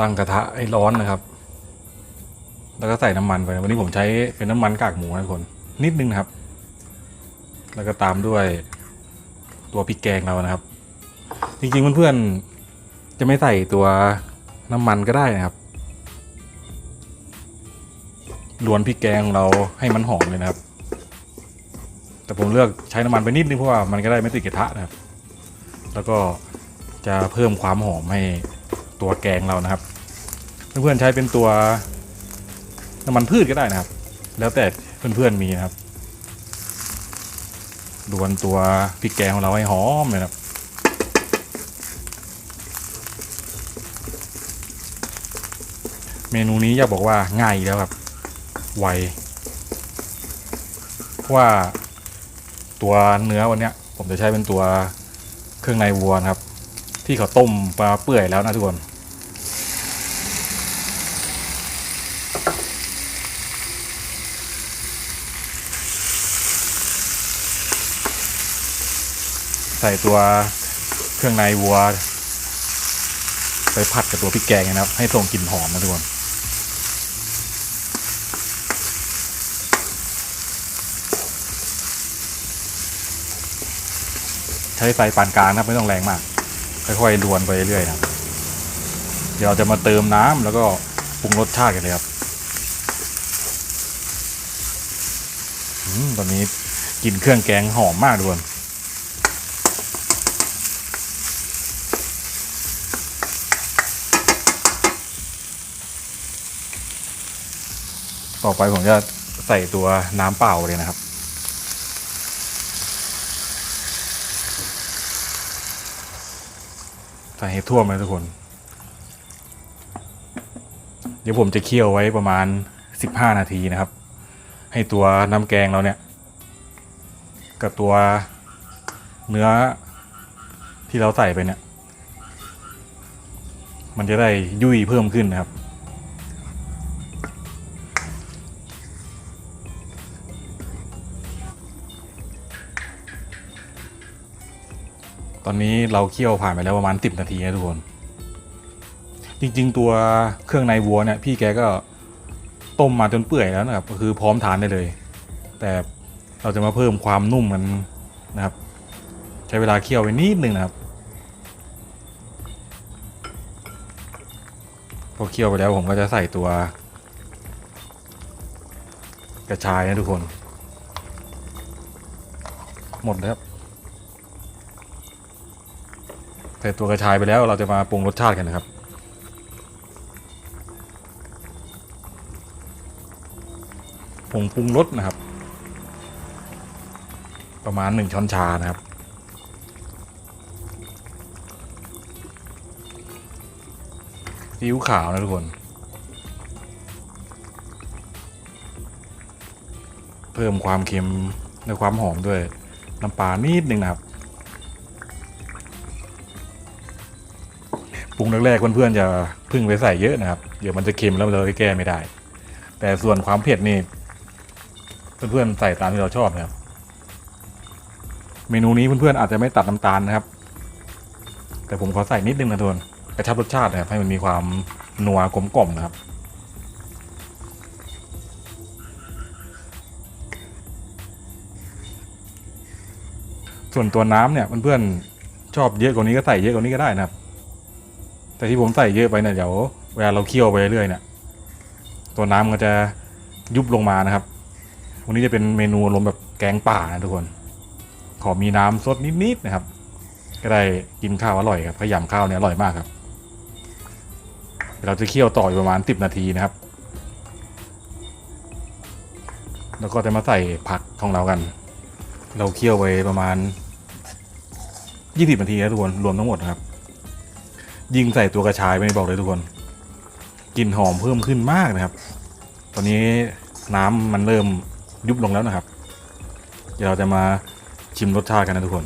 ตั้งกระทะให้ร้อนนะครับ แล้วก็ใส่น้ำมันไป วันนี้ผมใช้เป็นน้ำมันกากหมูนะทุกคน นิดนึงนะครับ แล้วก็ตามด้วยตัวพริกแกงเรานะครับ จริงๆเพื่อนๆจะไม่ใส่ตัวน้ำมันก็ได้นะครับลวนพริกแกงของเราให้มันหอมเลยนะครับ แต่ผมเลือกใช้น้ำมันไปนิดนึงเพราะว่ามันก็ได้ไม่ติดกระทะนะครับ แล้วก็จะเพิ่มความหอมให้ ตัวแกงเรานะครับ เพื่อนๆใช้เป็นตัวน้ำมันพืชก็ได้นะครับ แล้วแต่เพื่อนๆมีนะครับดวนตัวพริกแกงของเราให้หอมเลยนะครับเมนูนี้อยากบอกว่าง่ายอีกแล้วครับ ไวเพราะว่าตัวเนื้อวันนี้ผมจะใช้เป็นตัวเครื่องในวัวนะครับ ที่เขาต้มปลาเปื่อยแล้วนะทุกคนใส่ตัวเครื่องในวัว ไปผัดกับตัวพริกแกงนะครับ ให้ส่งกลิ่นหอมนะทุกคนใช้ไฟปานกลางนะครับไม่ต้องแรงมาก ค่อยๆดวนไปเรื่อยๆนะครับเดี๋ยวเราจะมาเติมน้ำแล้วก็ปรุงรสชาติกันเลยครับอมตอนนี้กลินเครื่องแกงหอมมากทุกคนต่อไปผมจะใส่ตัวน้ำเปล่าเลยนะครับ ใส่ให้ท่วมเลยทุกคน เดี๋ยวผมจะเคี่ยวไว้ประมาณ 15 นาทีนะครับ ให้ตัวน้ำแกงเราเนี่ย กับตัวเนื้อที่เราใส่ไปเนี่ย มันจะได้ยุ่ยเพิ่มขึ้นนะครับ ตอนนี้เราเคี่ยวผ่านไปแล้วประมาณ 10 นาทีนะทุกคน จริง ๆ ตัวเครื่องในวัวเนี่ยพี่แกก็ต้มมาจนเปื่อยแล้วนะครับ ก็คือพร้อมทานได้เลย แต่เราจะมาเพิ่มความนุ่มมันนะครับ ใช้เวลาเคี่ยวไปนิดนึงนะครับพอเคี่ยวไปแล้วผมก็จะใส่ตัว กระชายนะทุกคน หมดแล้วครับ ใส่ตัวกระชายไปแล้วเราจะมาปรุงรสชาติกันนะครับ ผงปรุงรสนะครับ ประมาณหนึ่งช้อนชานะครับ ซีอิ๊วขาวนะทุกคน เพิ่มความเค็มและความหอมด้วย น้ำปลานิดหนึ่งนะครับ ปรุงแรกๆเพื่อนๆจะพึ่งไปใส่เยอะนะครับ เดี๋ยวมันจะเค็มแล้วเราจะแก้ไม่ได้ แต่ส่วนความเผ็ดนี่เพื่อนๆใส่ตามที่เราชอบนะครับ เมนูนี้เพื่อนๆอาจจะไม่ตัดน้ำตาลนะครับ แต่ผมขอใส่นิดนึงนะทุกคนกระชับรสชาตินะครับให้มันมีความนัวกลมกล่อมนะครับส่วนตัวน้ำเนี่ยเพื่อนๆชอบเยอะกว่านี้ก็ใส่เยอะกว่านี้ก็ได้นะครับ แต่ที่ผมใส่เยอะไปเนี่ยเดี๋ยวเวลาเราเคี่ยวไปเรื่อยๆเนี่ยตัวน้ำมันจะยุบลงมานะครับ วันนี้จะเป็นเมนูลมแบบแกงป่านะทุกคน ขอมีน้ำซดนิดๆนะครับ ก็ได้กินข้าวอร่อยครับขยำข้าวเนี่ยอร่อยมากครับ เราจะเคี่ยวต่ออยู่ประมาณสิบนาทีนะครับ แล้วก็จะมาใส่ผักของเรากัน เราเคี่ยวไปประมาณยี่สิบนาทีนะทุกคนรวมทั้งหมดนะครับ ยิงใส่ตัวกระชายไปบอกเลยทุกคนกลิ่นหอมเพิ่มขึ้นมากนะครับ ตอนนี้น้ำมันเริ่มยุบลงแล้วนะครับ เดี๋ยวเราจะมาชิมรสชาติกันนะทุกคน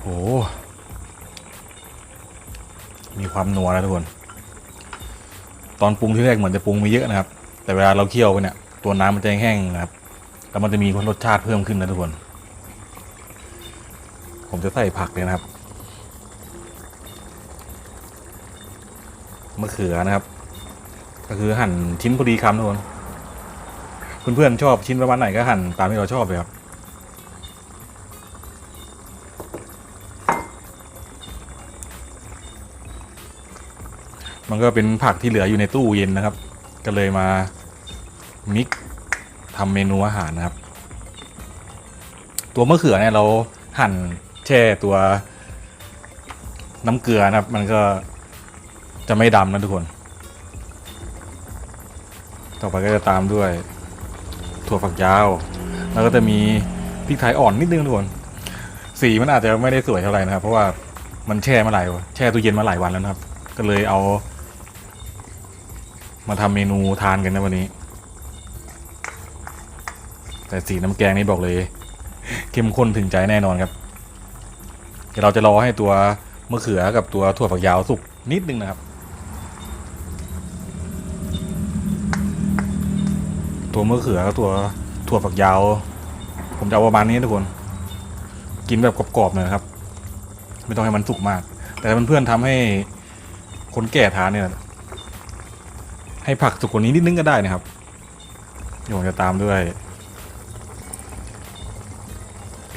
โห มีความนัวนะทุกคน ตอนปรุงที่แรกเหมือนจะปรุงไม่เยอะนะครับ แต่เวลาเราเคี่ยวไปเนี่ย ตัวน้ำมันจะแห้งนะครับ แล้วมันจะมีรสชาติเพิ่มขึ้นนะทุกคน ผมจะใส่ผักเลยนะครับมะเขือนะครับ ก็คือหั่นชิ้นพอดีคำทุกคนเพื่อนๆชอบชิ้นประมาณไหนก็หั่นตามที่เราชอบเลยครับมันก็เป็นผักที่เหลืออยู่ในตู้เย็นนะครับ ก็เลยมามิก ทำเมนูอาหารนะครับ ตัวมะเขือเนี่ยเราหั่นแช่ตัวน้ำเกลือนะครับ มันก็จะไม่ดำนะทุกคน ต่อไปก็จะตามด้วย ถั่วฝักยาว แล้วก็จะมีพริกไทยอ่อนนิดนึงทุกคน สีมันอาจจะไม่ได้สวยเท่าไหร่นะครับ เพราะว่ามันแช่มาหลายวันแช่ตู้เย็นมาหลายวันแล้วนะครับ ก็เลยเอา มาทำเมนูทานกันนะวันนี้ แต่สีน้ำแกงนี่บอกเลย เข้มข้นถึงใจแน่นอนครับเดี๋ยวเราจะรอให้ตัวมะเขือกับตัวถั่วฝักยาวสุกนิดนึงนะครับ ตัวมะเขือกับตัวถั่วฝักยาว ผมจะเอาประมาณนี้ทุกคน กินแบบกรอบๆหน่อยครับ ไม่ต้องให้มันสุกมาก แต่ถ้าเพื่อนๆทำให้คนแก่ทานเนี่ยให้ผักสุกกว่านี้นิดนึงก็ได้นะครับเดี๋ยวผมจะตามด้วย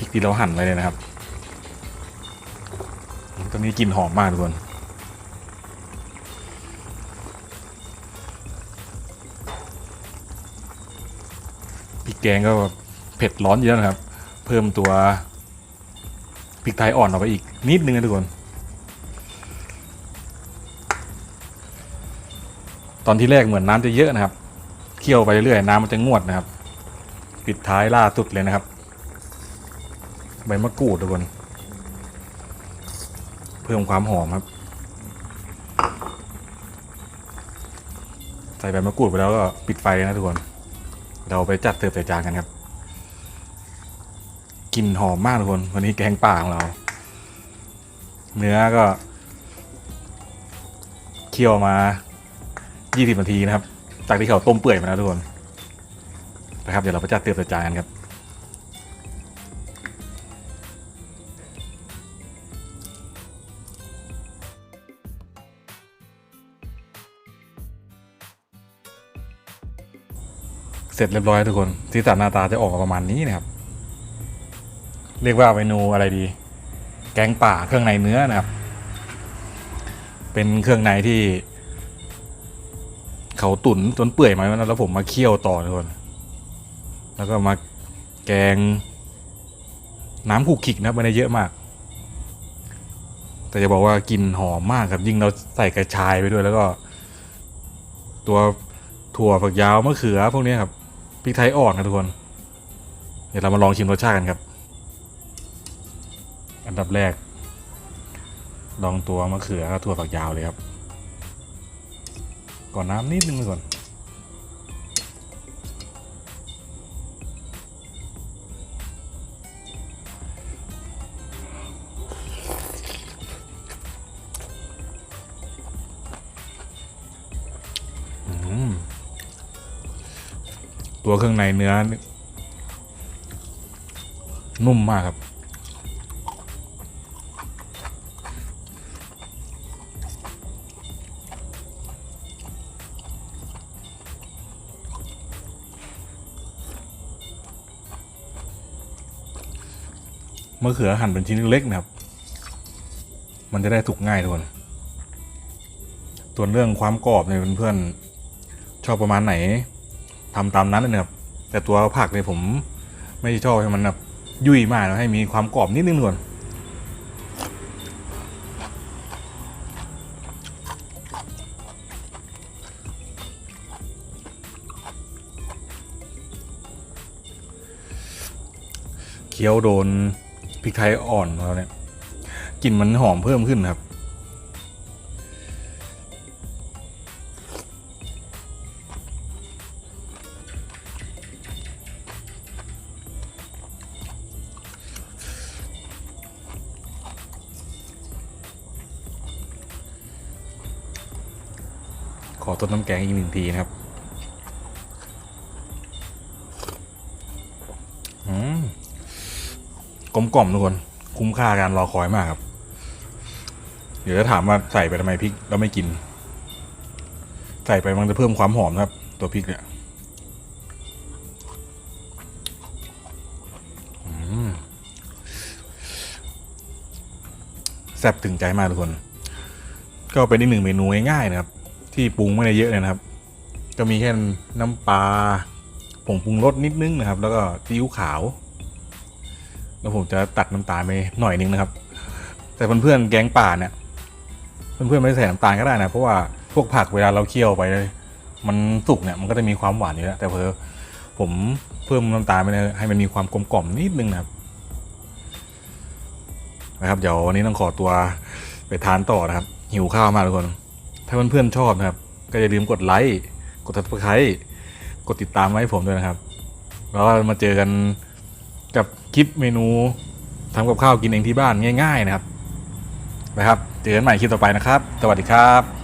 ริกที่เราหั่นไว้เลยนะครับตอนนี้กลิ่นหอมมากทุกคนพริกแกงก็เผ็ดร้อนเยอะนะครับ เพิ่มตัวพริกไทยอ่อนออกไปอีกนิดนึงนะทุกคน ตอนที่แรกเหมือนน้ำจะเยอะนะครับ เคี่ยวไปเรื่อยๆน้ำมันจะงวดนะครับ ปิดท้ายล่าสุดเลยนะครับ ใบมะกรูดทุกคน เพิ่มความหอมครับ ใส่ใบมะกรูดไปแล้วก็ปิดไฟนะทุกคน เราไปจัดเสิร์ฟใส่จานกันครับกลิ่นหอมมากทุกคน วันนี้แกงป่าของเรา เนื้อก็เคี่ยวมา 20 นาทีนะครับ จากที่เขาต้มเปื่อยมาแล้วทุกคนนะครับ เดี๋ยวเราไปจัดเสิร์ฟใส่จานกันครับ เสร็จเรียบร้อยทุกคนสีสันหน้าตาจะออกมาประมาณนี้นะครับ เรียกว่าเมนูอะไรดี แกงป่าเครื่องในเนื้อนะครับ เป็นเครื่องในที่ เขาตุ๋นจนเปื่อยมาแล้วผมมาเคี่ยวต่อทุกคนแล้วก็มาแกง น้ำขูกขิกนะครับไม่ได้เยอะมาก แต่จะบอกว่ากลิ่นหอมมากครับยิ่งเราใส่กระชายไปด้วยแล้วก็ ตัวถั่วฝักยาวมะเขือพวกนี้ครับ พริกไทยอ่อนนะทุกคน เดี๋ยวเรามาลองชิมรสชาติกันครับ อันดับแรก ลองตัวมะเขือกับถั่วฝักยาวเลยครับ ก่อนน้ำนิดนึงก่อน ตัวเครื่องในเนื้อ นุ่มมากครับ มะเขือหั่นเป็นชิ้นเล็กๆนะครับ มันจะได้สุกง่ายทุกคนส่วนเรื่องความกรอบเนี่ยเพื่อนๆชอบประมาณไหน ทำตามนั้นเลยนะครับ แต่ตัวผักเนี่ยผมไม่ชอบให้มันแบบยุ่ยมากนะให้มีความกรอบนิดนึงก่อนเคี้ยวโดนพริกไทยอ่อนเราเนี่ยกลิ่นมันหอมเพิ่มขึ้นครับ ขอต้นน้ำแกงอีกหนึ่งทีนะครับอืมกลมกล่อมทุกคน คุ้มค่าการรอคอยมากครับ เดี๋ยวจะถามว่าใส่ไปทำไมพริกแล้วไม่กิน ใส่ไปมันจะเพิ่มความหอมนะครับ ตัวพริกเนี่ยอืมแซ่บถึงใจมากทุกคน ก็เป็นอีกหนึ่งเมนูง่ายๆนะครับ ที่ปรุงไม่ได้เยอะเลยนะครับ ก็มีแค่น้ำปลาผงปรุงรสนิดนึงนะครับ แล้วก็ซีอิ๊วขาว แล้วผมจะตัดน้ำตาลไปหน่อยนึงนะครับ แต่เพื่อนๆแกงป่าเนี่ยเพื่อนๆไม่ใส่น้ำตาลก็ได้นะเพราะว่าพวกผักเวลาเราเคี่ยวไปมันสุกเนี่ยมันก็จะมีความหวานอยู่แล้วแต่เพอผมเพิ่มน้ำตาลไปเลยให้มันมีความกลมกล่อมนิดนึงนะครับนะครับ เดี๋ยววันนี้ต้องขอตัวไปทานต่อนะครับ หิวข้าวมากทุกคน ถ้าเพื่อนๆชอบนะครับ ก็อย่าลืมกดไลค์ กดติดตามกดติดตามไว้ให้ผมด้วยนะครับ แล้วมาเจอกันกับคลิปเมนูทำกับข้าวกินเองที่บ้านง่าย ๆ นะครับนะครับ เจอกันใหม่คลิปต่อไปนะครับ สวัสดีครับ